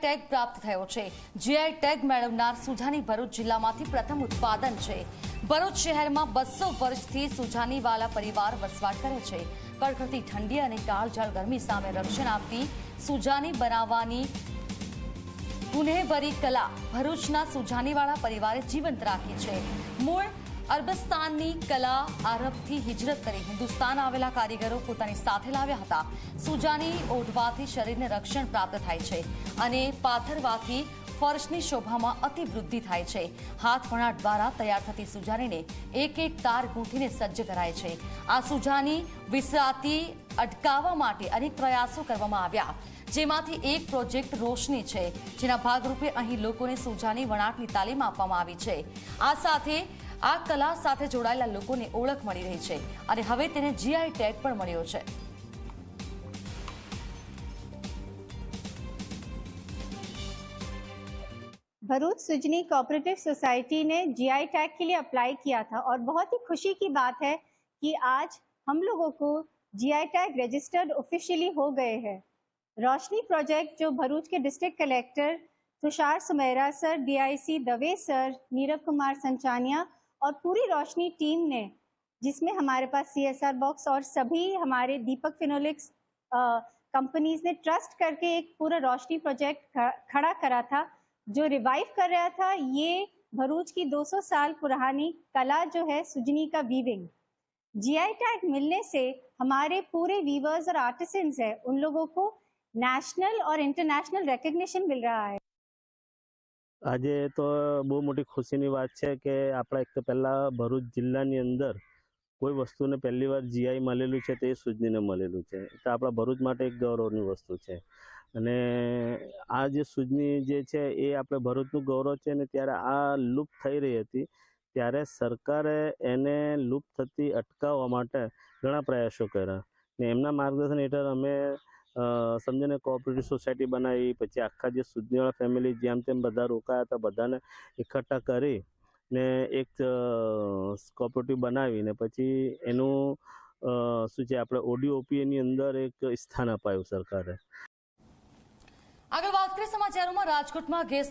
Tag પ્રાપ્ત થયો છે. જીઆઈ ટેગ મેળવનાર સુજાની ભરૂચ જિલ્લામાંથી પ્રથમ ઉત્પાદન છે. ભરૂચ શહેરમાં બસો વર્ષથી સુજાનીવાલા પરિવાર વસવાટ કરે છે. કડકડતી ઠંડી અને કાળઝાળ ગરમી સામે રક્ષણ આપતી સુજાની બનાવવાની ગુનેભરી કલા ભરૂચના સુજાનીવાળા પરિવારે જીવંત રાખી છે. મૂળ અરબસ્તાનની કલા આરબથી હિજરત કરી હિન્દુસ્તાન આવેલા કારીગરો પોતાની સાથે લાવ્યા હતા. સુજાની ઓઢવાથી શરીરને રક્ષણ પ્રાપ્ત થાય છે અને પાથરવાથી ફર્શની શોભામાં અતિવૃદ્ધિ થાય છે. હાથ વણાટ દ્વારા તૈયાર થતી સુજાનીને એક એક તાર ગૂંથીને સજ્જ કરાય છે. આ સુજાની વિસરાતી અટકાવવા માટે અનેક પ્રયાસો કરવામાં આવ્યા જેમાંથી એક પ્રોજેક્ટ રોશની છે જેના ભાગરૂપે અહીં લોકોને સુજાની વણાટની તાલીમ આપવામાં આવી છે આ સાથે આ કલા સાથે જોડાયેલા લોકોને ઓળખ મળી રહી છે અને હવે તેને જીઆઈ ટેગ પણ મળ્યો છે भरूच सुजनी कोऑपरेटिव सोसाइटी ने जीआई टैग के लिए अप्लाई किया था और बहुत ही खुशी की बात है कि आज हम लोगों को जीआई टैग रजिस्टर्ड ऑफिशियली हो गए हैं। रोशनी प्रोजेक्ट जो भरूच के district collector Tushar Sumera sir D I C Dave sir, Nirav Kumar Sanchaniya और पूरी रोशनी टीम ने, जिसमें हमारे पास सीएसआर बॉक्स और सभी हमारे दीपक फिनोलिक्स कंपनीज़ ने ट्रस्ट करके एक पूरा रोशनी प्रोजेक्ट खड़ा करा था, जो रिवाइव कर रहा था, ये भरूच की 200 साल पुरानी कला जो है, सुजनी का वीविंग जीआई टैग मिलने से हमारे पूरे वीवर्स और आर्टिसंस है उन लोगों को नेशनल और इंटरनेशनल रिकग्निशन मिल रहा है આજે તો બહુ મોટી ખુશીની વાત છે કે આપણા એક તો પહેલાં ભરૂચ જિલ્લાની અંદર કોઈ વસ્તુને પહેલી વાર જીઆઈ મળેલું છે તે સુજનીને મળેલું છે તો આપણા ભરૂચ માટે એક ગૌરવની વસ્તુ છે અને આ જે સુજની જે છે એ આપણે ભરૂચનું ગૌરવ છે ને ત્યારે આ લુપ્ત થઈ રહી હતી ત્યારે સરકારે એને લુપ્ત થતી અટકાવવા માટે ઘણા પ્રયાસો કર્યા. ને એમના માર્ગદર્શન હેઠળ અમે અ, સમજો ને કોઓપરેટિવ સોસાયટી બનાવી પછી આખા જે સુજનીવાળા ફેમિલી જેમ તેમ બધા રોકાયા હતા બધાને એકઠા કરી ને એક કોઓપરેટિવ બનાવીને પછી એનું શું છે આપણે ઓડીઓપીએની ઓપીએની અંદર એક સ્થાન અપાયું સરકારે. આગળ વાત કરીએ સમાચારોમાં રાજકોટમાં ગેસ